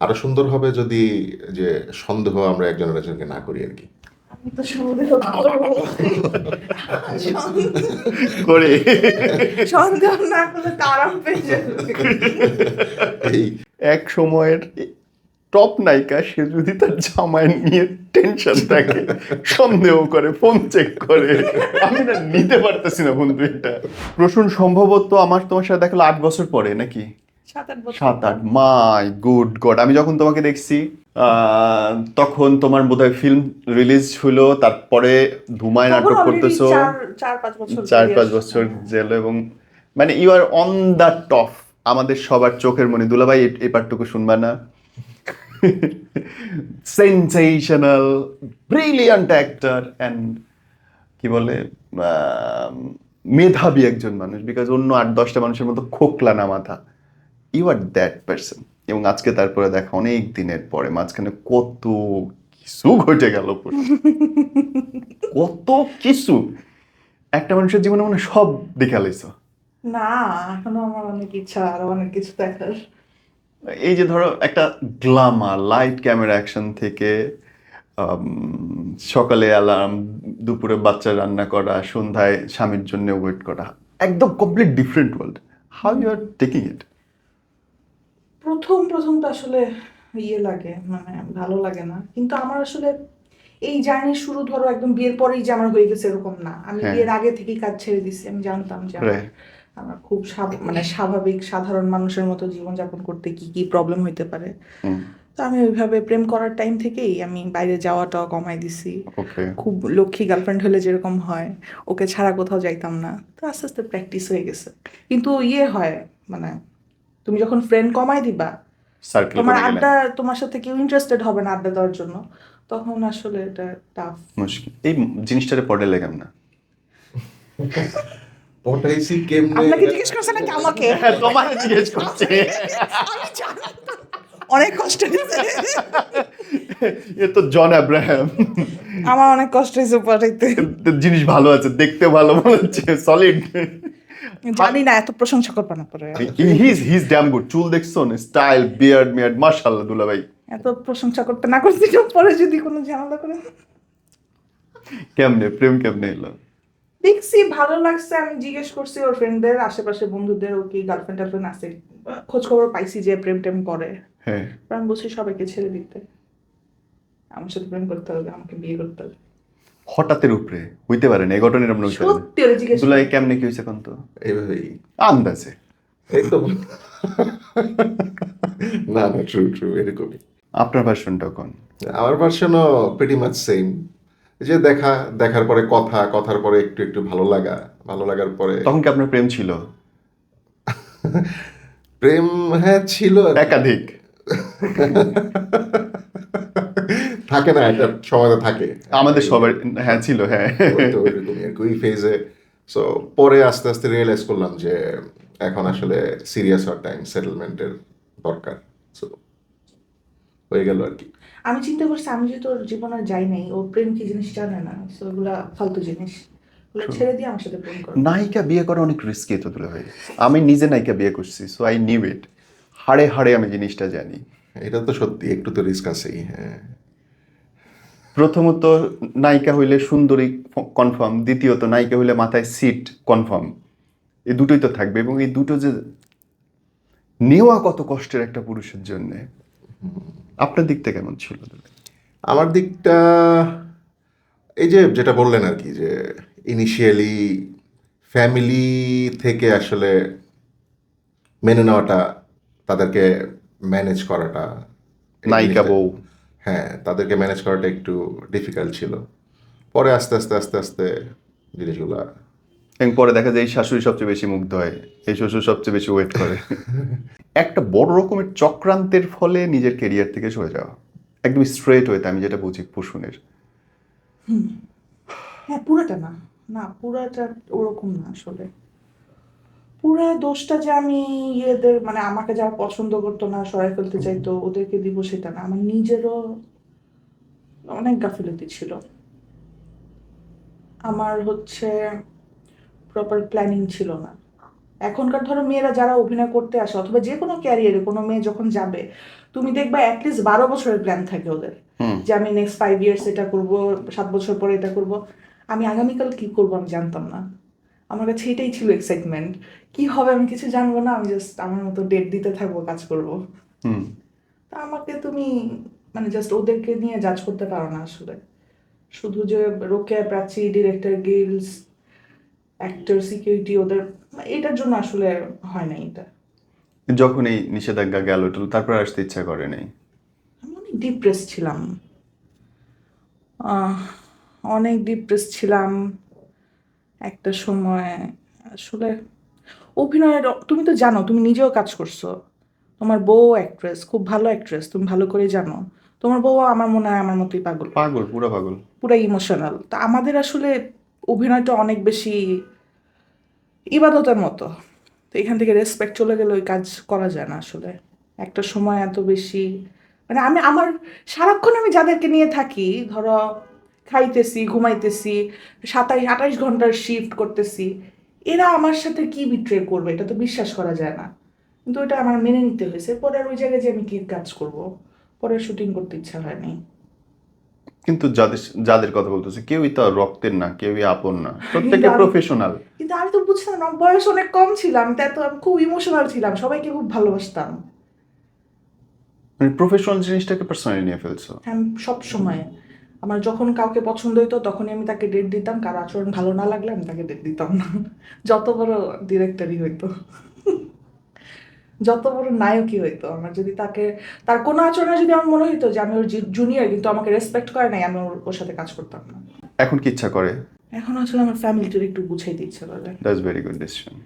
আরও সুন্দর হবে যদি যে সন্দেহ আমরা একজন একজনকে না করি আর কি। করে। সন্দেহ না করলে এই এক সময়ের টপ নায়িকা সে যদি তার জামাই নিয়ে টেনশন থাকে সন্দেহ করে ফোন চেক করে। আমি না নিতে পারতেছি না বন্ধু এটা। প্রসূন সম্ভবত আমার তোমার সাথে দেখাল আট বছর পরে নাকি? সাত আট মাই গুড গড। আমি যখন তোমাকে দেখছি তখন তোমার বোধহয় ফিল্ম রিলিজ হলো তারপরে ধুমায় নাটক করতেছো। চার- পাঁচ বছর চার পাঁচ বছর জেল এবং মানে you are on the top আমাদের সবার চোখের মনে। দুলাভাই এই পার্টটুকু শুনবা না। সেন্সেশনাল ব্রিলিয়ান্ট অ্যাক্টর অ্যান্ড কি বলে মেধাবী একজন মানুষ বিকজ অন্য আট দশটা মানুষের মতো খোকলা না মাথা। ইউ আর দ্যাট পার্সন এবং আজকে তারপরে দেখা অনেক দিনের পরে মাঝখানে কত কিছু ঘটে গেল কত কিছু। একটা মানুষের জীবনে মনে সব দেখে লাইছো না এখনও আমার অনেক ইচ্ছা আরও অনেক কিছু দেখার। এই যে ধরো একটা গ্লামার লাইট ক্যামেরা অ্যাকশন থেকে সকালে অ্যালার্ম দুপুরে বাচ্চা রান্না করা সন্ধ্যায় স্বামীর জন্য ওয়েট করা একদম complete different world how you are taking it প্রথম প্রথম তো আসলে ইয়ে লাগে মানে ভালো লাগে না। কিন্তু আমার আসলে এই জার্নি শুরু ধরো একদম বিয়ের পরেই যে আমার হয়ে গেছে এরকম না। আমি হ্যাঁ। বিয়ের আগে থেকেই কাজ ছেড়ে দিছি। আমি জানতাম যে আমার- আমার খুব মানে স্বাভাবিক সাধারণ মানুষের মতো জীবনযাপন করতে কি কি প্রবলেম হইতে পারে। তো আমি ওইভাবে প্রেম করার টাইম থেকেই আমি বাইরে যাওয়াটা কমাই দিছি। খুব লক্ষ্মী গার্লফ্রেন্ড হলে যেরকম হয় ওকে ছাড়া কোথাও যাইতাম না। তো আস্তে আস্তে প্র্যাকটিস হয়ে গেছে। কিন্তু ইয়ে হয় মানে তুমি যখন ফ্রেন্ড কমাই দিবা তোমার আড্ডা তোমার সাথে কেউ ইন্টারেস্টেড হবে না আড্ডা দেওয়ার জন্য তখন আসলে এটা টাফ মুশকিল। এই জিনিসটারে পড়ে লেগাম না। পটাইছি কেমনে আপনাকে জিজ্ঞেস করছে নাকি আমাকে? তোমার জিজ্ঞেস করছে। না। অনেক কষ্ট হয়েছে। এ তো জন আব্রাহাম। আমার অনেক কষ্ট হয়েছে পাঠাইতে জিনিস ভালো আছে দেখতে ভালো মনে হচ্ছে সলিড জানি না এত প্রশংসা করবে না পরে। হিজ হিজ ড্যাম গুড চুল দেখছ স্টাইল বিয়ার্ড মিয়ার্ড মাশাআল্লাহ দুলা ভাই এত প্রশংসা করতে না কেউ পরে যদি কোনো ঝামেলা করে। কেমনে? প্রেম কেমনে এলো? দেখছি ভালো লাগছে আমি জিজ্ঞেস করছি ওর ফ্রেন্ডদের আশেপাশে বন্ধুদের ও কি গার্লফ্রেন্ড টার্লফ্রেন্ড আছে? খোঁজ খবর পাইছি যে প্রেম টেম করে। হ্যাঁ। আমি বলছি সবাইকে ছেড়ে দিতে। আমার সাথে প্রেম করতে হবে আমাকে বিয়ে করতে হবে। হঠাৎের উপরে হইতে পারে না এই ঘটনার আমরা হইতে পারে সত্যি ওরা জিজ্ঞেস দুলাই কেমনে কি হয়েছে কোন তো? এইভাবেই। আন্দাজে। না না ট্রু ট্রু এরকমই। আপনার ভার্সনটা কোন? আমার ভার্সনও প্রিটি মাচ সেম যে দেখা দেখার পরে কথা কথার পরে একটু একটু ভালো লাগা ভালো লাগার পরে তখন কি আপনার প্রেম ছিল? প্রেম হ্যাঁ ছিল। আর একাধিক। থাকে না একটা সময় থাকে। আমাদের সবার হ্যাঁ ছিল হ্যাঁ। ওই তো ওইরকমই আর ওই ফেজে সো পরে আস্তে আস্তে রিয়েলাইজ করলাম যে এখন আসলে সিরিয়াস হওয়ার টাইম সেটেলমেন্টের দরকার। সো হয়ে গেল আর কি। আমি চিন্তা করছি আমি যেহেতু ওর জীবনে যাই নাই ও প্রেম কি জিনিস জানে না? তো ওগুলা ফালতু জিনিস। ছেড়ে দিয়ে আমার সাথে প্রেম করে। নায়িকা বিয়ে করা অনেক রিস্কি তো তুলে ভাই। আমি নিজে নায়িকা বিয়ে করছি সো আই নিউ ইট হাড়ে হাড়ে আমি জিনিসটা জানি। এটা তো সত্যি একটু তো রিস্ক আছেই হ্যাঁ। প্রথমত নায়িকা হইলে সুন্দরী কনফার্ম দ্বিতীয়ত নায়িকা হইলে মাথায় সিট কনফার্ম এই দুটোই তো থাকবে এবং এই দুটো যে নেওয়া কত কষ্টের একটা পুরুষের জন্য আপনার দিকটা কেমন ছিল? আমার দিকটা এই যে যেটা বললেন আর কি যে ইনিশিয়ালি ফ্যামিলি থেকে আসলে মেনে নেওয়াটা তাদেরকে ম্যানেজ করাটা নায়িকা বউ। হ্যাঁ তাদেরকে ম্যানেজ করাটা একটু ডিফিকাল্ট ছিল। পরে আস্তে আস্তে আস্তে আস্তে জিনিসগুলো এবং পরে দেখা যায় এই শাশুড়ি সবচেয়ে বেশি মুগ্ধ হয় এই শ্বশুর সবচেয়ে বেশি ওয়েট করে। একটা বড় রকমের চক্রান্তের ফলে নিজের কেরিয়ার থেকে সরে যাওয়া। একদম স্ট্রেট হইতে আমি যেটা বুঝি পুষুনের। হ্যাঁ পুরাটা না। না পুরাটা ওরকম না আসলে। পুরা দোষটা যে আমি ইয়েদের মানে আমাকে যারা পছন্দ করতো না সরাই ফেলতে চাইতো ওদেরকে দিব সেটা না। আমার নিজেরও অনেক গাফিলতি ছিল। আমার হচ্ছে প্রপার প্ল্যানিং ছিল না। এখনকার ধরো মেয়েরা যারা অভিনয় করতে আসে অথবা যে কোনো ক্যারিয়ারে কোনো মেয়ে যখন যাবে তুমি দেখবা অ্যাটলিস্ট বারো বছরের প্ল্যান থাকে ওদের। যে আমি নেক্সট ফাইভ ইয়ার্স এটা করব সাত বছর পরে এটা করব। আমি আগামীকাল কি করব আমি জানতাম না। আমার কাছে এটাই ছিল এক্সাইটমেন্ট কি হবে আমি কিছু জানব না আমি জাস্ট আমার মতো ডেট দিতে থাকব কাজ করব। তা আমাকে তুমি মানে জাস্ট ওদেরকে নিয়ে জাজ করতে পারো না আসলে। শুধু যে রোকেয়া প্রাচী ডিরেক্টর গিলস অ্যাক্টর সিকিউরিটি ওদের এটার জন্য আসলে হয় না এটা। যখন এই নিষেধাজ্ঞা গেল তারপর আসতে ইচ্ছা করে নাই। আমি অনেক ডিপ্রেস ছিলাম। অনেক ডিপ্রেস ছিলাম। একটা সময় আসলে অভিনয়ের তুমি তো জানো তুমি নিজেও কাজ করছ। তোমার বউ অ্যাক্ট্রেস খুব ভালো অ্যাক্ট্রেস তুমি ভালো করে জানো। তোমার বউ আমার মনে হয় আমার মতোই পাগল। পাগল পুরো পাগল। পুরো ইমোশনাল তা আমাদের আসলে অভিনয়টা অনেক বেশি ইবাদতের মতো। তো এখান থেকে রেসপেক্ট চলে গেলে ওই কাজ করা যায় না আসলে। একটা সময় এত বেশি মানে আমি আমার সারাক্ষণ আমি যাদেরকে নিয়ে থাকি ধরো খাইতেছি ঘুমাইতেছি সাতাইশ আঠাইশ ঘণ্টার শিফট করতেছি। এরা আমার সাথে কি বিট্রে করবে? এটা তো বিশ্বাস করা যায় না। কিন্তু ওটা আমার মেনে নিতে হয়েছে। পরে আর ওই জায়গায় যে আমি কি কাজ করব? পরে শুটিং করতে ইচ্ছা হয়নি কিন্তু যাদের যাদের কথা বলতেছে কেউই তো রক্তের না কেউই আপন না। প্রত্যেকে প্রফেশনাল কিন্তু আমি তো বুঝতাম না বয়স অনেক কম ছিলাম তাই তো আমি খুব ইমোশনাল ছিলাম। সবাইকে খুব ভালোবাসতাম। মানে প্রফেশনাল জিনিসটাকে পার্সোনালি নিয়ে ফেলছো? আমি সব সময়। আমার যখন কাউকে পছন্দ হইতো তখনই আমি তাকে ডেট দিতাম। কারও আচরণ ভালো না লাগলে আমি তাকে ডেট দিতাম না। যত বড় ডিরেক্টরই হইতো। যত বড় নায়কই হইতো আমার। যদি তাকে তার কোনো আচরণে যদি আমার মনে হইতো যে আমি ওর জুনিয়র কিন্তু আমাকে রেসপেক্ট করে নাই আমি ওর- ওর সাথে কাজ করতাম না। এখন কি ইচ্ছা করে? এখন আসলে আমার ফ্যামিলিটার একটু গুছাই দিচ্ছে বলে দ্যাটস ভেরি গুড ডিসিশন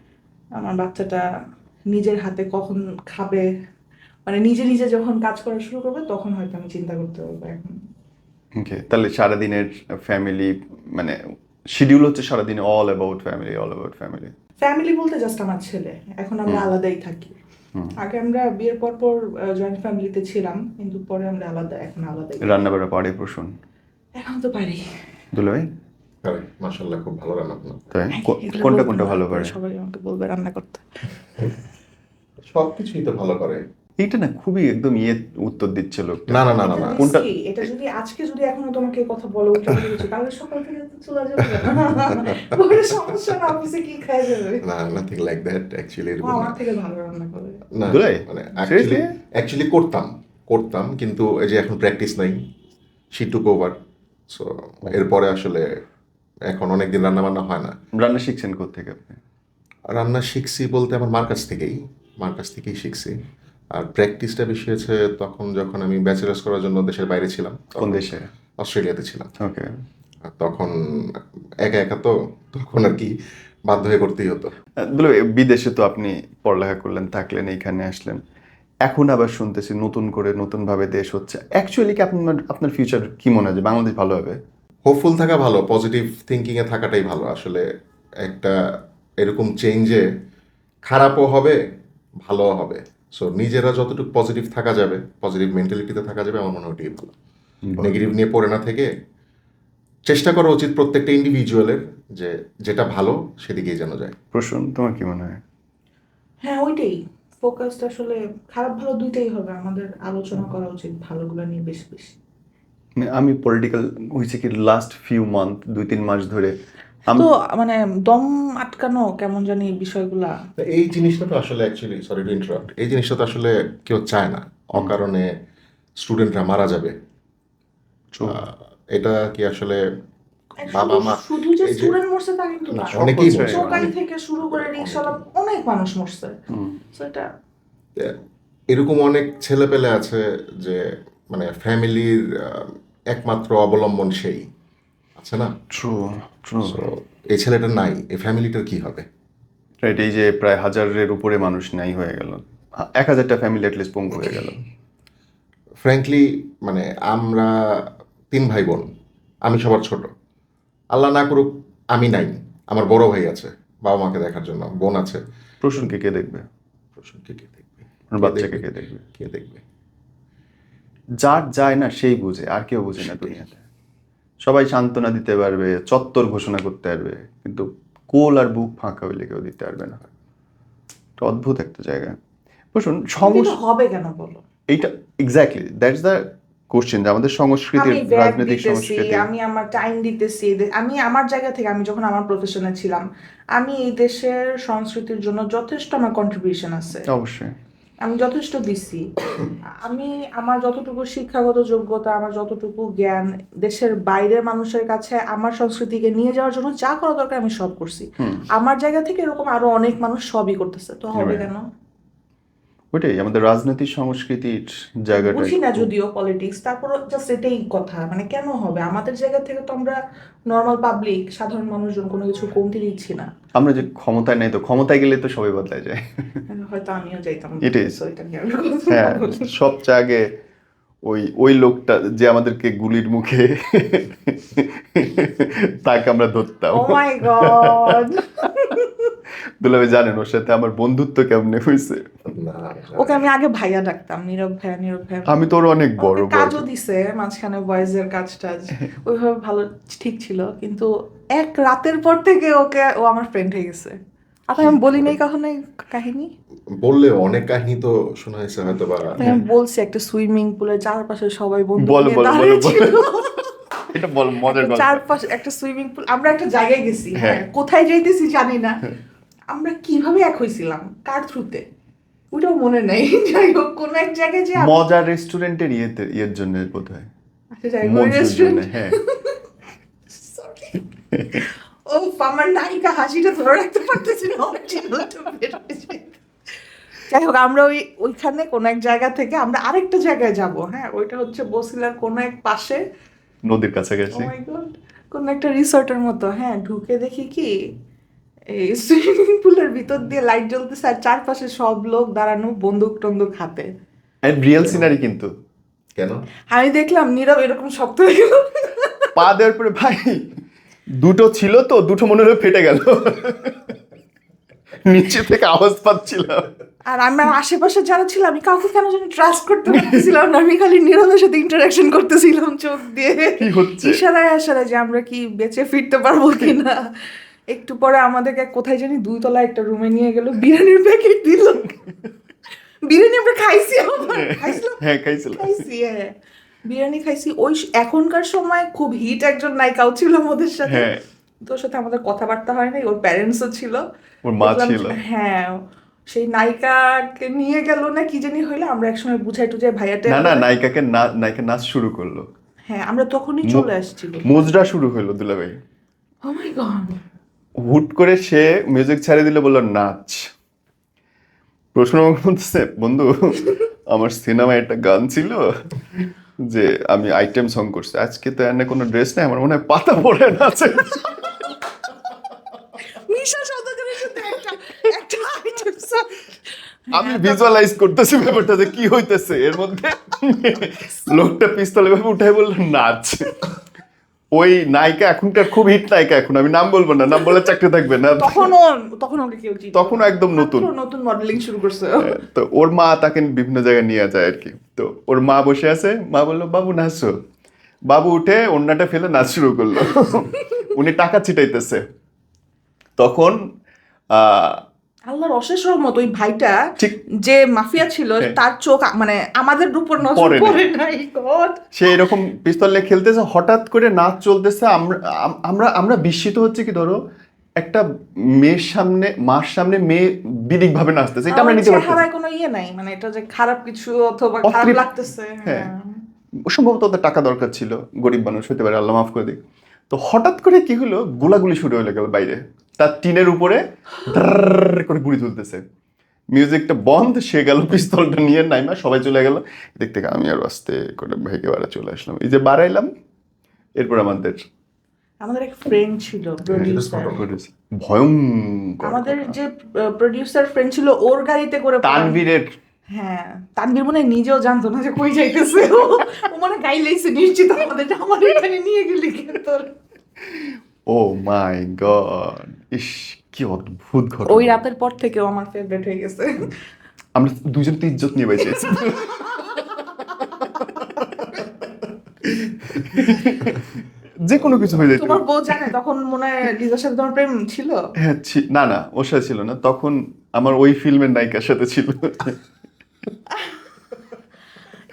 আমার বাচ্চাটা নিজের হাতে কখন খাবে মানে নিজে নিজে যখন কাজ করা শুরু করবে তখন হয়তো আমি চিন্তা করতে পারব এখন। ওকে তাহলে সারাদিনের ফ্যামিলি মানে শিডিউল হচ্ছে সারাদিন all about family all about family family বলতে জাস্ট আমার ছেলে। এখন আমরা আলাদাই থাকি। আগে আমরা বিয়ের পর পর জয়েন্ট ফ্যামিলিতে ছিলাম কিন্তু পরে আমরা আলাদা এখন আলাদাই। রান্না বাড়া পারে প্রসূন এখন তো পারি দুলো ভাই মাসাল্লাহ খুব ভালো রান্না। তাই? কোনটা কোনটা ভালো পারে সবাই আমাকে বলবে রান্না করতে। সবকিছুই তো ভালো করে। এইটা না খুবই একদম ইয়ে উত্তর দিচ্ছে লোকটা। না না না না না। এটা কোনটা- এটা যদি আজকে যদি এখনও তোমাকে কথা বলে তাহলে সকাল থেকে চলে যাবে। পরে সমস্যা না অফিসে কি খাই যাবে? না নাথিং লাইক দ্যাট অ্যাকচুয়ালি এরকম না। আমার থেকে ভালো রান্না করে। না মানে অ্যাকচুয়ালি অ্যাকচুয়ালি করতাম করতাম কিন্তু এই যে এখন প্র্যাকটিস নাই শি টুক ওভার সো এরপরে আসলে এখন অনেকদিন রান্না বান্না হয় না। রান্না শিখছেন কোথেকে আপনি? রান্না শিখছি বলতে আমার মার কাছ থেকেই মার কাছ থেকেই শিখছি। আর প্র্যাকটিসটা বেশি হয়েছে তখন যখন আমি ব্যাচেলার্স করার জন্য দেশের বাইরে ছিলাম কোন তখন দেশে? অস্ট্রেলিয়াতে ছিলাম। ওকে আর তখন একা একা তো তখন আর কি বাধ্য হয়ে করতেই হতো। বিদেশে তো আপনি পড়ালেখা করলেন থাকলেন এইখানে আসলেন। এখন আবার শুনতেছি নতুন করে নতুন ভাবে দেশ হচ্ছে। অ্যাকচুয়ালি কি আপনার আপনার ফিউচার কি মনে হয় বাংলাদেশ ভালো হবে? হোপফুল থাকা ভালো পজিটিভ থিঙ্কিংয়ে থাকাটাই ভালো। আসলে একটা এরকম চেঞ্জে খারাপও হবে ভালোও হবে। সো নিজেরা যতটুকু পজিটিভ থাকা যাবে পজিটিভ মেন্টালিটিতে থাকা যাবে আমার মনে হয় ওটাই ভালো। নেগেটিভ নিয়ে পড়ে না থেকে চেষ্টা করা উচিত প্রত্যেকটা ইন্ডিভিজুয়ালের যে যেটা ভালো সেদিকেই যেন যায়। প্রশ্ন তোমার কি মনে হয়? হ্যাঁ ওইটাই। ফোকাসটা আসলে খারাপ ভালো দুইটাই হবে। আমাদের আলোচনা করা উচিত ভালোগুলো নিয়ে বেশি বেশি। আমি পলিটিক্যাল হয়েছে কি লাস্ট ফিউ মান্থ দুই তিন মাস ধরে তো মানে দম আটকানো কেমন জানি বিষয়গুলা? এই জিনিসটা তো আসলে অ্যাকচুয়ালি সরি টু ইন্টারাপ্ট এই জিনিসটা তো আসলে কেউ চায় না। অকারণে স্টুডেন্টরা মারা যাবে। এটা কি আসলে বাবা মা শুধু যে স্টুডেন্ট মরছে তা কিন্তু না, না। অনেকেই মরছে। মরছে। থেকে শুরু করে রিক্সাওয়ালা অনেক মানুষ মরছে। So এটা এরকম অনেক ছেলে পেলে আছে যে মানে ফ্যামিলির একমাত্র অবলম্বন সেই। আছে না ট্রু ট্রু এই ছেলেটার নাই এই ফ্যামিলিটার কি হবে? রাইট এই যে প্রায় হাজারের উপরে মানুষ নাই হয়ে গেল। এক হাজারটা ফ্যামিলি অ্যাটলিস্ট পঙ্গু হয়ে গেল। ফ্র্যাঙ্কলি মানে আমরা তিন ভাই বোন আমি সবার ছোট। আল্লাহ না করুক আমি নাই। আমার বড় ভাই আছে বাবা মাকে দেখার জন্য বোন আছে। প্রশ্নকে কে দেখবে? প্রশ্নকে কে দেখবে? ওর বাচ্চাকে কে দেখবে? কে দেখবে? যার যায় না সেই বুঝে আর কেউ বুঝে না দুনিয়াতে। সবাই সান্ত্বনা দিতে পারবে চত্বর ঘোষণা করতে পারবে কিন্তু কোল আর বুক ফাঁকা হইলে কেউ দিতে পারবে না। অদ্ভুত একটা জায়গা। বসুন হবে কেন বলো? এইটা এক্স্যাক্টলি দ্যাটস দ্য কোশ্চেন আমাদের সংস্কৃতির আমি রাজনৈতিক সংস্কৃতি আমি আমার টাইম দিতেছি আমি আমার জায়গা থেকে আমি যখন আমার প্রফেশনে ছিলাম আমি এই দেশের সংস্কৃতির জন্য যথেষ্ট আমার কন্ট্রিবিউশন আছে। অবশ্যই। আমি যথেষ্ট দিছি আমি আমার যতটুকু শিক্ষাগত যোগ্যতা আমার যতটুকু জ্ঞান দেশের বাইরের মানুষের কাছে আমার সংস্কৃতিকে নিয়ে যাওয়ার জন্য যা করা দরকার আমি সব করছি। আমার জায়গা থেকে এরকম আরও অনেক মানুষ সবই করতেছে। তো হবে কেন? ওইটাই আমাদের রাজনৈতিক সংস্কৃতির জায়গাটা বুঝি না যদিও পলিটিক্স তারপর জাস্ট এটাই কথা মানে কেন হবে? আমাদের জায়গা থেকে তো আমরা নর্মাল পাবলিক সাধারণ মানুষজন কোনো কিছু কমতি দিচ্ছি না। আমরা যে ক্ষমতায় নাই তো ক্ষমতায় গেলে তো সবাই বদলায় যায়। হয়তো আমিও যাইতাম। It is. So এটা নিয়ে আমি কথা হ্যাঁ সবচেয়ে আগে ওই ওই লোকটা যে আমাদেরকে গুলির মুখে তাকে আমরা ধরতাম। Oh my god! দুলাভাই জানেন ওর সাথে আমার বন্ধুত্ব কেমনে হয়েছে? ওকে আমি আগে ভাইয়া ডাকতাম নীরব ভাইয়া নীরব ভাইয়া। আমি তোর অনেক বড় কাজও দিছে মাঝখানে ভয়েসের কাজ টাজ ওইভাবে ভালো ঠিক ছিল কিন্তু এক রাতের পর থেকে ওকে ও আমার ফ্রেন্ড হয়ে গেছে। আচ্ছা আমি বলি নাই কখনো কাহিনী? বললে অনেক কাহিনী তো শোনা হয়েছে হয়তো বা আমি বলছি একটা সুইমিং পুলের চারপাশে সবাই বন্ধু বলো, বলো, দাঁড়িয়ে এটা বল মজার গল্প। চারপাশে একটা সুইমিং পুল আমরা একটা জায়গায় গেছি। হ্যাঁ। কোথায় যাইতেছি জানি না। আমরা কীভাবে এক হয়েছিলাম কার থ্রুতে ওটাও মনে নেই। যাই হোক কোন এক জায়গায় যে মজার রেস্টুরেন্টের ইয়েতে ইয়ের জন্য বোধ হয় আচ্ছা যাই হোক রেস্টুরেন্ট হ্যাঁ. ও আমার নায়িকা হাসিটা ধরে রাখতে পারতেছি না। যায়। যাই হোক আমরা ওই ওইখানে কোন এক জায়গা থেকে আমরা আরেকটা জায়গায় যাব হ্যাঁ? ওইটা হচ্ছে বসিলার কোন এক পাশে। নদীর কাছাকাছি। ও মাই কোন একটা রিসর্টের মতো হ্যাঁ? ঢুকে দেখি কি এই সুইমিং পুলের ভিতর দিয়ে লাইট জ্বলতেছে আর চারপাশে সব লোক দাঁড়ানো বন্দুক টন্দুক হাতে। রিয়েল সিনারি কিন্তু। কেন? আমি দেখলাম নীরব এরকম শক্ত হয়ে গেল। পা দেওয়ার পরে ভাই দুটো ছিল তো দুটো মনে হলো ফেটে গেল। নিচে থেকে আওয়াজ পাচ্ছিলাম। আর আমার আশেপাশে যারা ছিল আমি কাউকে কেন জানি ট্রাস্ট করতে পারতেছিলাম না। আমি খালি নীরবের সাথে ইন্টারাকশন করতেছিলাম চোখ দিয়ে। কি হচ্ছে? ইশারায় আশারায় যে আমরা কি বেঁচে ফিরতে পারব কিনা। একটু পরে আমাদেরকে কোথায় জানি দুই তলা একটা রুমে নিয়ে গেল বিরিয়ানির প্যাকেট দিল। বিরিয়ানি আমরা খাইছি হ্যাঁ। খাইছিলাম? খাইছি হ্যাঁ। বিরিয়ানি খাইছি। ওই এখনকার সময় খুব হিট একজন নায়িকাও ছিল আমাদের সাথে। হ্যাঁ। তোর সাথে আমাদের কথাবার্তা হয় নাই ওর প্যারেন্টসও ছিল। ওর মা ছিল। হ্যাঁ সেই নায়িকাকে নিয়ে গেল না কি জানি হইল আমরা একসময় বুঝাই টুঝাই ভাইয়াটা না না নায়িকাকে না- নায়িকা নাচ শুরু করল। হ্যাঁ আমরা তখনই চলে আসছিল। মুজরা শুরু হলো দুলাভাই। ও মাই গড হুট করে সে মিউজিক ছাড়িয়ে দিলে বলল নাচ। প্রশ্ন বলতেছে বন্ধু আমার সিনেমায় একটা গান ছিল যে আমি আইটেম সং করছি। আজকে তো এনে কোনো ড্রেস নেই আমার মনে হয় পাতা পড়ে নাচে। আমি ভিজুয়ালাইজ করতেছি ব্যাপারটা যে কি হইতেছে। এর মধ্যে লোকটা পিস্তল এভাবে উঠাই বলল নাচ। ওই নায়িকা এখনকার খুব হিট নায়িকা এখন আমি নাম বলব না নাম বলে চাকরি থাকবে না। তখনও তখন ওকে কেউ তখনও একদম নতুন। নতুন মডেলিং শুরু করছে। তো ওর মা তাকে বিভিন্ন জায়গায় নিয়ে যায় আর কি। তো ওর মা বসে আছে মা বলল বাবু নাচো। বাবু উঠে অন্যটা ফেলে নাচ শুরু করল। উনি টাকা ছিটাইতেছে। তখন আহ, আল্লাহর অশেষ রহমত ওই ভাইটা যে মাফিয়া ছিল হ্যাঁ। তার চোখ মানে আমাদের উপর নজর পড়ে নাই। গড সে এরকম পিস্তল নিয়ে খেলতেছে হঠাৎ করে নাচ চলতেছে আমরা আমরা আমরা বিস্মিত হচ্ছে কি ধরো একটা মেয়ের সামনে মার সামনে মেয়ে বিদিক ভাবে নাচতেছে এটা আমরা নিতে পারতেছি চেহারায় কোনো ইয়ে নাই মানে এটা যে খারাপ কিছু অথবা খারাপ লাগতেছে হ্যাঁ। হ্যাঁ। সম্ভবত ওদের টাকা দরকার ছিল গরিব মানুষ হতে পারে আল্লাহ মাফ করে দিক তো হঠাৎ করে কি হলো গোলাগুলি শুরু হয়ে গেল বাইরে তার টিনের উপরে করে গুলি তুলতেছে। মিউজিকটা বন্ধ সে গেল পিস্তলটা নিয়ে নাইমা সবাই চলে গেল। দেখতে থেকে আমি আর আস্তে করে ভেগে বাড়া চলে আসলাম। এই যে বাড়াইলাম এরপর আমাদের আমাদের এক ফ্রেন্ড ছিল ভয়ঙ্কর আমাদের যে প্রডিউসার ফ্রেন্ড ছিল ওর গাড়িতে করে তানভীরের হ্যাঁ তানভীর মনে হয় নিজেও জানতো না যে কই যাইতেছে ও। মনে হয় গাইলেইছে নিশ্চিত আমাদের যে আমার এখানে নিয়ে গেলি কেন তোর ও মাই গড ইস কি অদ্ভুত ঘটনা। ওই রাতের পর থেকেও আমার ফেভারিট হয়ে গেছে। আমরা দুজন তো ইজ্জত নিয়ে বেঁচেছি যে কোনো কিছু হয়ে যেত তোমার বউ জানে তখন মনে হয় লিজার সাথে তোমার প্রেম ছিল? হ্যাঁ না না ওর সাথে ছিল না। তখন আমার ওই ফিল্মের নায়িকার সাথে ছিল।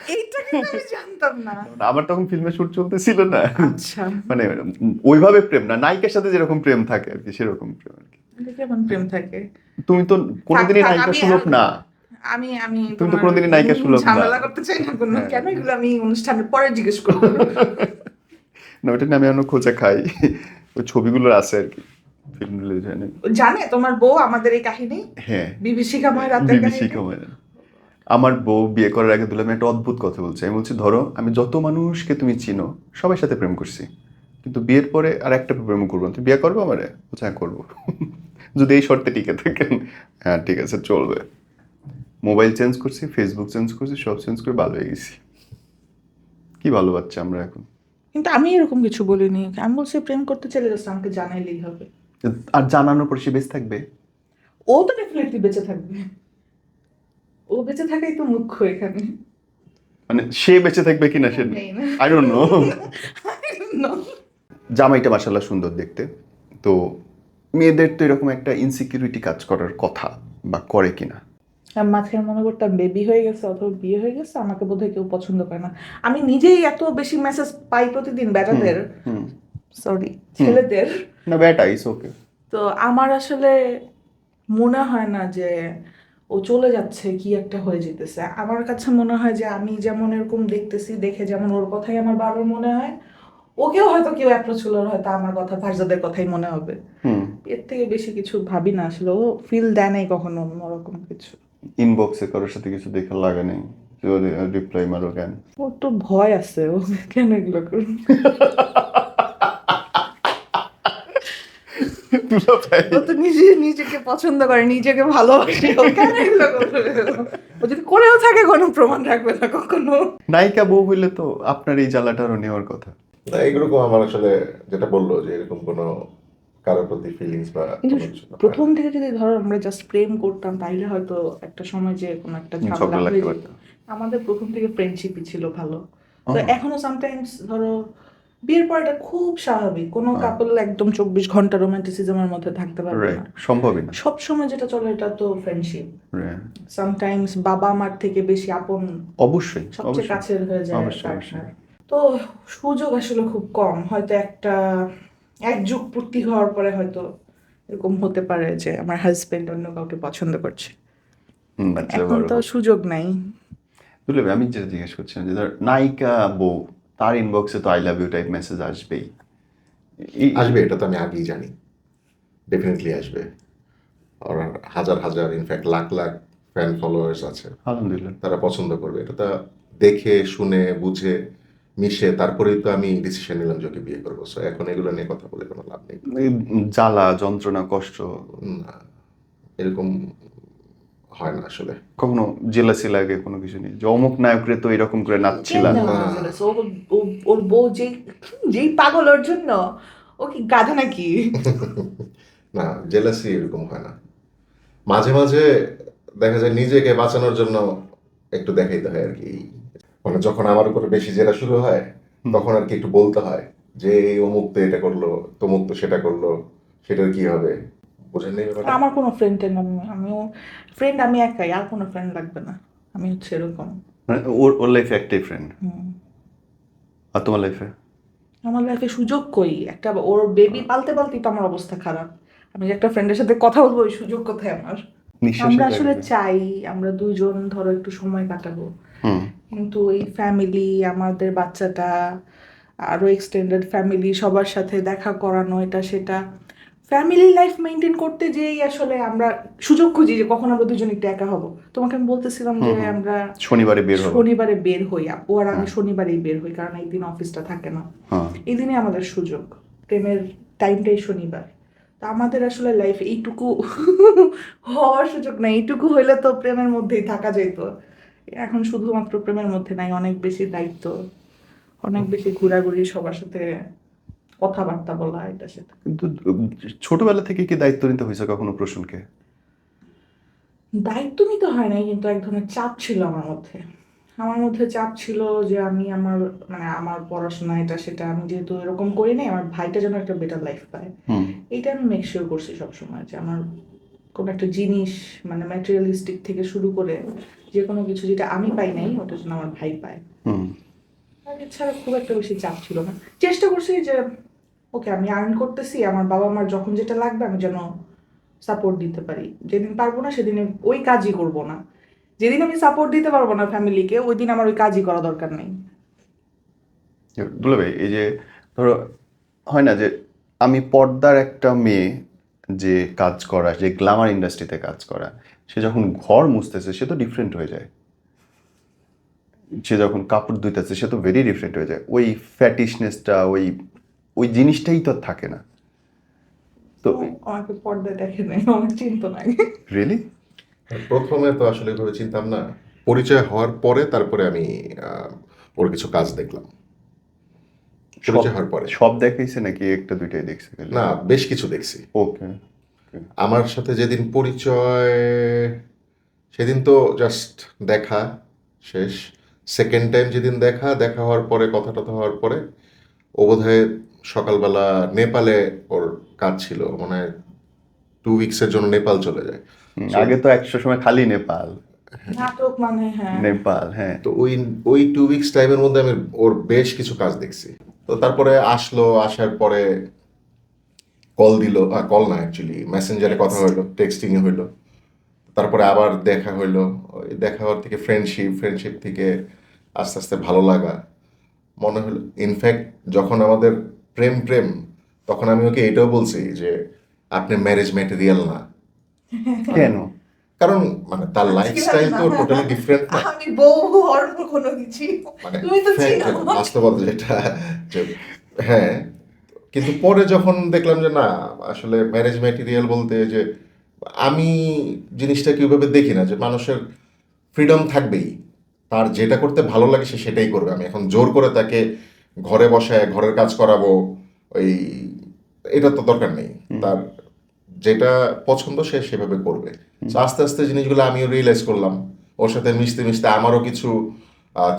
এইটা কিন্তু আমি জানতাম না। আমার তখন শুট চলতেছিল না। আচ্ছা। মানে ওইভাবে প্রেম না নায়িকার সাথে যেরকম প্রেম থাকে আর কি সেরকম প্রেম আর কি। কেমন প্রেম থাকে? তুমি তো কোনোদিনই নায়িকা সুলভ না। আমি আমি তুমি তো কোনোদিনই নায়িকা সুলভ না। ঝামেলা করতে চাই না কোনো। হ্যাঁ। কেন এগুলো আমি অনুষ্ঠানের পরে জিজ্ঞেস করব? না ওটা আমি খোঁজা খাই। ওই ছবিগুলো আছে আর কি জানে তোমার বউ আমাদের এই কাহিনী? হ্যাঁ। বিভীষিকাময় রাতের কাহিনী? কমায় আমার বউ বিয়ে করার আগে দুলাম একটা অদ্ভুত কথা বলছে। আমি বলছি ধরো আমি যত মানুষকে তুমি চিনো সবার সাথে প্রেম করছি। কিন্তু বিয়ের পরে আর একটা প্রেম করব না। তুমি বিয়ে করব আমারে? বলছে হ্যাঁ করব। যদি এই শর্তে টিকে থাকেন। হ্যাঁ ঠিক আছে চলবে। মোবাইল চেঞ্জ করছি ফেসবুক চেঞ্জ করছি সব চেঞ্জ করে ভালো হয়ে গেছি। কি ভালো বাচ্চা আমরা এখন। কিন্তু আমি এরকম কিছু বলিনি। আমি বলছি প্রেম করতে চাইলে জাস্ট আমাকে জানাইলেই হবে। আর জানানোর পর সে বেঁচে থাকবে? ও তো ডেফিনেটলি বেঁচে থাকবে। ও বেঁচে থাকাই তো মুখ্য এখানে। মানে সে বেঁচে থাকবে কিনা সে আই ডোন্ট নো জামাইটা মাসাল্লাহ সুন্দর দেখতে। তো মেয়েদের তো এরকম একটা ইনসিকিউরিটি কাজ করার কথা বা করে কিনা। মাঝখানে মনে করতাম বেবি হয়ে গেছে অথবা বিয়ে হয়ে গেছে আমাকে বোধহয় কেউ পছন্দ করে না। আমি নিজেই এত বেশি মেসেজ পাই প্রতিদিন বেটাদের। সরি ছেলেদের। না বেটা ইস ওকে তো আমার আসলে মনে হয় না যে ও চলে যাচ্ছে কি একটা হয়ে যেতেছে। আমার কাছে মনে হয় যে আমি যেমন এরকম দেখতেছি দেখে যেমন ওর কথাই আমার বারবার মনে হয় ওকেও হয়তো কেউ অ্যাপ্রোচ হলো হয়তো আমার কথা ফারজাদের কথাই মনে হবে। হুম। এর থেকে বেশি কিছু ভাবি না আসলে ও ফিল দেয় নাই কখনো অন্যরকম কিছু। ইনবক্সে কারোর সাথে কিছু দেখে লাগে নেই রিপ্লাই মারো কেন? ওর তো ভয় আছে ও কেন এগুলো করবে? ও তো নিজে নিজেকে পছন্দ করে নিজেকে ভালোবাসে। ও কেন এগুলো করবে ও যদি করেও থাকে কোনো প্রমাণ রাখবে না কখনো। নায়িকা বউ হইলে তো আপনার এই জ্বালাটারও নেওয়ার কথা। না এরকম আমার আসলে যেটা বলল যে এরকম কোনো কারোর প্রতি ফিলিংস বা। প্রথম থেকে যদি ধরো আমরা জাস্ট প্রেম করতাম তাইলে হয়তো একটা সময় যে কোনো একটা ঝামেলা হয়ে যেত। আমাদের প্রথম থেকে ফ্রেন্ডশিপই ছিল ভালো। তো এখনও সামটাইমস ধরো বিয়ের পর এটা খুব স্বাভাবিক। কোনো হ্যাঁ। কাপল একদম চব্বিশ ঘণ্টা রোমান্টিসিজমের মধ্যে থাকতে পারবে না। সম্ভবই না। সব সময় যেটা চলে এটা তো ফ্রেন্ডশিপ সামটাইমস বাবা মার থেকে বেশি আপন অবশ্যই সবচেয়ে কাছের হয়ে যায়। তো সুযোগ আসলে খুব কম। হয়তো একটা এক যুগ পূর্তি হওয়ার পরে হয়তো এরকম হতে পারে যে আমার হাজবেন্ড অন্য কাউকে পছন্দ করছে। এখন তো সুযোগ নাই। আমি যেটা জিজ্ঞেস করছিলাম যে ধর নায়িকা বউ তার ইনবক্সে তো I love you type message আসবেই। আসবে এটা তো আমি আগেই জানি। ডেফিনেটলি আসবে। আর হাজার হাজার in fact lakh lakh fan followers আছে। আলহামদুলিল্লাহ। তারা পছন্দ করবে। এটা তো দেখে শুনে বুঝে মিশে তারপরেই তো আমি ডিসিশন নিলাম যে ওকে বিয়ে করব। সো এখন এগুলো নিয়ে কথা বলে কোনো লাভ নেই। জ্বালা যন্ত্রণা কষ্ট। না। এরকম হয় না আসলে। কখনো জেলাসি লাগে কোনো কিছু নেই। যে অমুক নায়করে তো এরকম করে নাচছিলাম ও- ওর বউ যেই যেই পাগল ওর জন্য ও কি গাধা নাকি? না জেলাসি এরকম হয় না। মাঝে মাঝে দেখা যায় নিজেকে বাঁচানোর জন্য একটু দেখাইতে হয় আর কি। মানে যখন আমার উপরে বেশি জেরা শুরু হয় তখন আর কি একটু বলতে হয় যে এই অমুক তো এটা করল তমুক তো সেটা করল সেটার কি হবে? বুঝেন নেই ব্যাপারটা? আমার কোনো ফ্রেন্ড টেন্ড আমি আমিও ফ্রেন্ড আমি একাই আর কোনো ফ্রেন্ড লাগবে না। আমি হচ্ছে এরকম। মানে ওর ওর লাইফে একটাই ফ্রেন্ড হুম। আর তোমার লাইফে আমার লাইফে সুযোগ কই? একটা ওর বেবি পালতে পালতেই তো আমার অবস্থা খারাপ। আমি যে একটা ফ্রেন্ডের সাথে কথা বলব ওই সুযোগ কোথায় আমার? আমরা আসলে চাই আমরা দুজন ধরো একটু সময় কাটাবো। কিন্তু এই ফ্যামিলি আমাদের বাচ্চাটা আরও এক্সটেন্ডেড ফ্যামিলি সবার সাথে দেখা করানো এটা সেটা ফ্যামিলি লাইফ মেনটেন করতে যেই আসলে আমরা সুযোগ খুঁজি যে কখন আমরা দুজন একটু একা হব। তোমাকে আমি বলতেছিলাম যে। আমরা শনিবারে বের হব। শনিবারে বের হই। আপু আর আমি। শনিবারেই বের হই কারণ একদিন অফিসটা থাকে না। হ্যাঁ। এই দিনে আমাদের সুযোগ। প্রেমের টাইমটাই শনিবার। তো আমাদের আসলে লাইফ এইটুকু হওয়ার সুযোগ নাই। এইটুকু হইলে তো প্রেমের মধ্যেই থাকা যেত এখন শুধুমাত্র প্রেমের মধ্যে নাই অনেক বেশি দায়িত্ব অনেক বেশি ঘোরাঘুরি সবার সাথে কথাবার্তা বলা এটা সেটা। কিন্তু ছোটবেলা থেকে কি দায়িত্ব নিতে হয়েছে কখনো প্রসূনকে? দায়িত্ব নিতে হয় নাই কিন্তু এক ধরনের চাপ ছিল আমার মধ্যে। আমার মধ্যে চাপ ছিল যে আমি আমার মানে আমার পড়াশোনা এটা সেটা আমি যেহেতু এরকম করি নাই আমার ভাইটা যেন একটা বেটার লাইফ পায়। এইটা আমি মেক শিওর করছি সবসময় যে আমার কোনো একটা জিনিস মানে ম্যাটেরিয়ালিস্টিক থেকে শুরু করে যে কোনো কিছু যেটা আমি পাই নাই ওটা যেন আমার ভাই পায়। হুম। এছাড়া খুব একটা বেশি চাপ ছিল না। চেষ্টা করছি যে ওকে, আমি আর্ন করতেছি, আমার বাবা মার যখন যেটা লাগবে আমি যেন সাপোর্ট দিতে পারি। যেদিন পারব না সেদিন ওই কাজই করব না। যেদিন আমি সাপোর্ট দিতে পারব না ফ্যামিলিকে ওই দিন আমার ওই কাজই করা দরকার নেই। দুলা ভাই, এই যে ধরো, হয় না যে আমি পর্দার একটা মেয়ে যে কাজ করা, যে গ্ল্যামার ইন্ডাস্ট্রিতে কাজ করা, সে যখন ঘর মুছতেছে, সে তো ডিফারেন্ট হয়ে যায়। সে যখন কাপড় ধুইতেছে, সে তো ভেরি ডিফারেন্ট হয়ে যায়। ওই ফ্যাটিসনেসটা ওই ওই জিনিসটাই তো আর থাকে না। তো আমাকে পর্দায় দেখে নেই আমার চিন্তা নাই রিয়েলি প্রথমে তো আসলে এভাবে চিনতাম না। পরিচয় হওয়ার পরে তারপরে আমি আহ, ওর কিছু কাজ দেখলাম। পরিচয় হওয়ার পরে। সব দেখাইছে নাকি একটা দুইটাই দেখছে না বেশ কিছু দেখছি। ওকে আমার সাথে যেদিন পরিচয় সেদিন তো জাস্ট দেখা শেষ। সেকেন্ড টাইম যেদিন দেখা দেখা হওয়ার পরে কথা টথা হওয়ার পরে ও বোধহয় সকালবেলা নেপালে ওর কাজ ছিল মানে টু উইকসের জন্য নেপাল চলে যায়। আগে তো একশো সময় খালি নেপাল। নাটক মানে হ্যাঁ। নেপাল হ্যাঁ। তো ওই ওই টু উইকস টাইমের মধ্যে আমি ওর বেশ কিছু কাজ দেখছি। তো তারপরে আসলো আসার পরে কল দিল কল না অ্যাকচুয়ালি মেসেঞ্জারে কথা হইল টেক্সটিং এ হইল। তারপরে আবার দেখা হইল ওই দেখা হওয়ার থেকে ফ্রেন্ডশিপ ফ্রেন্ডশিপ থেকে আস্তে আস্তে ভালো লাগা। মনে হলো ইনফ্যাক্ট যখন আমাদের প্রেম প্রেম। তখন আমি ওকে এটাও বলছি যে আপনি ম্যারেজ ম্যাটেরিয়াল না। কেন? কারণ মানে তার লাইফস্টাইল তো টোটালি ডিফারেন্ট না। আমি বউ হওয়ার কোনো কিছু মানে তুমি তো চিনো। বাস্তবতা যেটা যে হ্যাঁ। কিন্তু পরে যখন দেখলাম যে না আসলে ম্যারেজ ম্যাটেরিয়াল বলতে যে আমি জিনিসটা ওইভাবে দেখি না যে মানুষের ফ্রিডম থাকবেই। তার যেটা করতে ভালো লাগে সে সেটাই করবে। আমি এখন জোর করে তাকে ঘরে বসে ঘরের কাজ করাবো ওই এটা তো দরকার নেই। তার যেটা পছন্দ সে সেভাবে করবে। আস্তে আস্তে জিনিসগুলো আমিও রিয়েলাইজ করলাম। ওর সাথে মিশতে মিশতে আমারও কিছু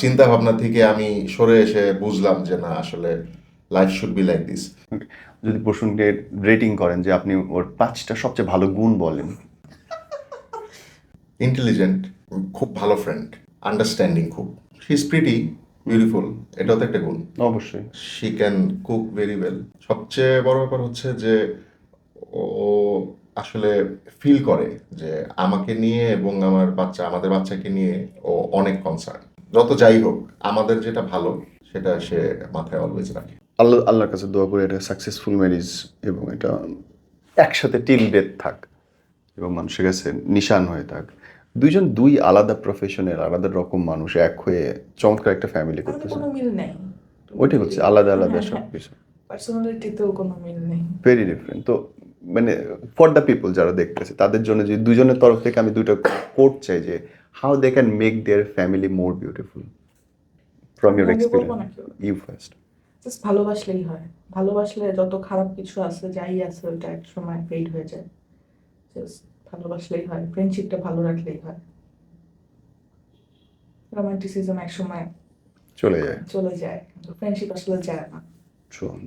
চিন্তা ভাবনা থেকে আমি সরে এসে বুঝলাম যে না আসলে life should be like this যদি প্রশ্নকে রেটিং করেন যে আপনি ওর পাঁচটা সবচেয়ে ভালো গুণ বলেন। ইন্টেলিজেন্ট খুব ভালো ফ্রেন্ড আন্ডারস্ট্যান্ডিং খুব। শি ইজ প্রিটি বিউটিফুল এটাও তো একটা গুণ। অবশ্যই। She can cook very well সবচেয়ে বড় ব্যাপার হচ্ছে যে ও আসলে ফিল করে যে আমাকে নিয়ে এবং আমার বাচ্চা আমাদের বাচ্চাকে নিয়ে ও অনেক কনসার্ন যত যাই হোক আমাদের যেটা ভালো সেটা সে মাথায় অলওয়েজ রাখে। আল্লাহ আল্লাহর কাছে দোয়া করে এটা সাকসেসফুল ম্যারেজ এবং এটা একসাথে টিল ডেথ থাক এবং মানুষের কাছে নিশান হয়ে থাক। দুইজন দুই আলাদা প্রফেশনের আলাদা রকম মানুষ এক হয়ে চমৎকার একটা ফ্যামিলি করতেছে। কোনো মিল নেই। ওইটাই হচ্ছে আলাদা আলাদা সব। কিছু পার্সোনালিটিতেও কোনো মিল নেই। ভেরি ডিফারেন্ট তো মানে ফর দ্য পিপল যারা দেখতেছে তাদের জন্য যে দুজনের তরফ থেকে আমি দুটো কোট চাই যে how they can make their family more beautiful from your experience you first just ভালোবাসলেই হয়। ভালোবাসলে যত খারাপ কিছু আছে যাই আছে ওটা এক সময় ফেড হয়ে যায়। জাস্ট ভালোবাসলেই হয় ফ্রেন্ডশিপটা ভালো রাখলেই হয়। রোমান্টিসিজম এক সময় চলে যায়। চলে যায় ফ্রেন্ডশিপ আসলে যায় না। শোন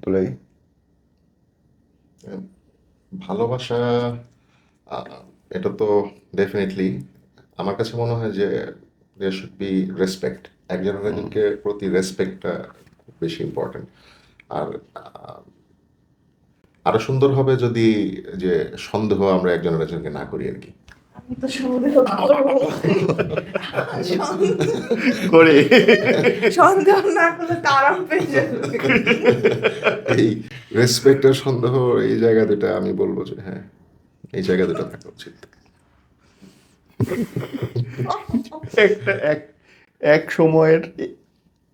ভালোবাসা এটা তো ডেফিনেটলি আমার কাছে মনে হয় যে দেয়ার শুড বি রেসপেক্ট একজন আরেকজনকে প্রতি রেসপেক্টটা খুব বেশি ইম্পর্টেন্ট আর আরও সুন্দর হবে যদি যে সন্দেহ আমরা একজন আরেকজনকে না করি আর কি। আমি তো সন্দেহ করে। সন্দেহ না করলে তো পেয়ে যাবে। এই রেসপেক্ট আর সন্দেহ এই জায়গা দুটা আমি বলব যে হ্যাঁ এই জায়গা দুটা থাকা উচিত। একটা এক এক সময়ের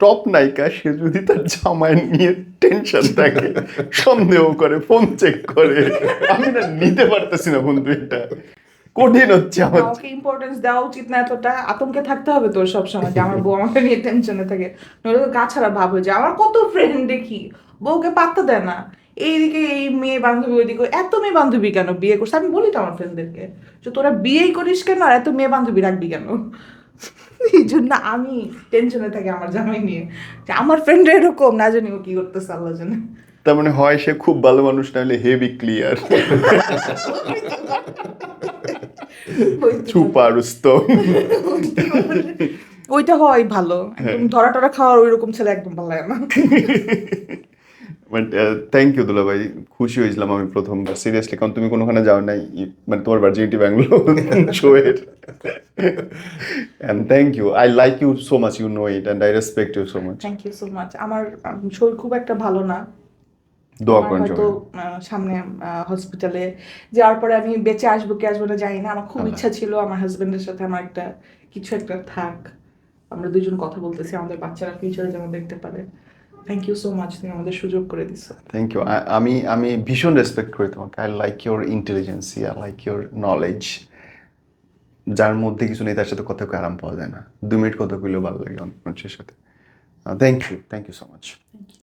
টপ নায়িকা, সে যদি তার জামাই নিয়ে টেনশন থাকে, সন্দেহ করে ফোন চেক করে, আমি না নিতে পারতেছি না বন্ধু এটা। কঠিন হচ্ছে আমার। কাউকে ইম্পর্টেন্স দেওয়া উচিত না এতটা। আতঙ্কে থাকতে হবে তোর সবসময় যে আমার বউ আমাকে নিয়ে টেনশনে থাকে। নইলে গা ছাড়া ভাব হয়ে যায়। আমার কত ফ্রেন্ড দেখি, বউকে পাত্তা দেয় না। এইদিকে এই মেয়ে বান্ধবী, ওইদিকে এত মেয়ে বান্ধবী কেন বিয়ে করছে? আমি বলি তো আমার ফ্রেন্ডদেরকে যে তোরা বিয়েই করিস কেন আর এত মেয়ে বান্ধবী রাখবি কেন? এই জন্য আমি টেনশনে থাকি আমার জামাই নিয়ে। যে আমার ফ্রেন্ড এরকম না জানি ও কি করতেছে আল্লাহ জানে তার মানে হয় সে খুব ভালো মানুষ না হলে হেভি ক্লিয়ার চুপা রুস্তম ওইটা হয় ভালো। একদম ধরা টরা খাওয়ার ওই রকম ছেলে একদম ভালো লাগে না। বাট থ্যাংক ইউ দুলা ভাই খুশি হয়েছিলাম আমি প্রথমবার। সিরিয়াসলি কারণ তুমি কোনোখানে যাও নাই। মানে তোমার ভার্জিনিটি ব্যাঙ্গালোর শোয়ের and thank you I like you so much you know it and I respect you so much thank you so much আমার শরীর খুব একটা ভালো না। দোয়া করেন হয়তো সামনে হসপিটালে যাওয়ার পরে আমি বেঁচে আসব কি আসব না জানি না। আমার খুব ইচ্ছা ছিল আমার হাজবেন্ডের সাথে আমার একটা কিছু একটা থাক। আমরা দুজন কথা বলতেছি আমাদের বাচ্চারা ফিউচারে যেন দেখতে পারে। থ্যাংক ইউ সো মাচ তুমি আমাদের সুযোগ করে দিছো। থ্যাংক ইউ আমি আমি ভীষণ রেসপেক্ট করি তোমাকে। I like your intelligence I like your knowledge যার মধ্যে কিছু নেই তার সাথে কথা আরাম পাওয়া যায় না। দু মিনিট কথা কইলেও ভালো লাগে অনেক মানুষের সাথে। Thank you thank you so much thank you